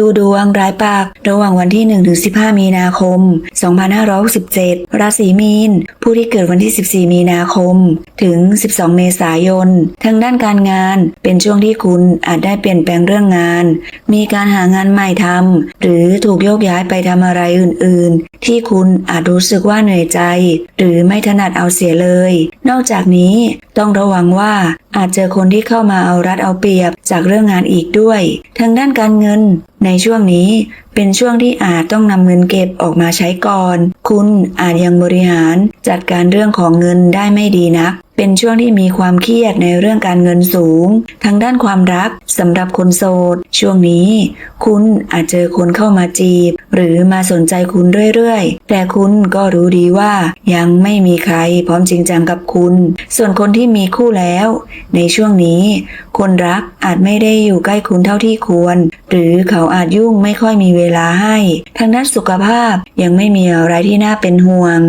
ดูดวงรายปักระหว่างวันที่ 1-15 มีนาคม 2567 ราศีมีน ผู้ที่เกิดวันที่ 14 มีนาคม ถึง 12 เมษายน ทางด้านการงานเป็นช่วงที่คุณอาจได้เปลี่ยนแปลงเรื่องงาน มีการหางานใหม่ทำหรือถูกโยกย้ายไปทำอะไรอื่น ๆ ที่คุณอาจรู้สึกว่าเหนื่อยใจ หรือไม่ถนัดเอาเสียเลย นอกจากนี้ต้องระวังว่าอาจเจอคนที่เข้ามาเอารัดเอาเปรียบจากเรื่องงานอีกด้วย ทางด้านการเงิน ในช่วงนี้เป็นช่วงที่อาจต้องนำเงินเก็บออกมาใช้ก่อน คุณอาจยังบริหารจัดการเรื่องของเงินได้ไม่ดีนัก เป็นช่วงที่มีความเครียดในเรื่องการเงินสูง ทางด้านความรักสำหรับคนโสด ช่วงนี้ คุณอาจเจอคนเข้ามาจีบ หรือมาสนใจคุณเรื่อยๆ แต่คุณก็รู้ดีว่ายังไม่มีใครพร้อมจริงจังกับคุณ ส่วนคนที่มีคู่แล้ว ในช่วงนี้ คนรักอาจไม่ได้อยู่ใกล้คุณเท่าที่ควร หรือเขาอาจยุ่งไม่ค่อยมีเวลาให้ ทางด้านสุขภาพยังไม่มีอะไรที่น่าเป็นห่วง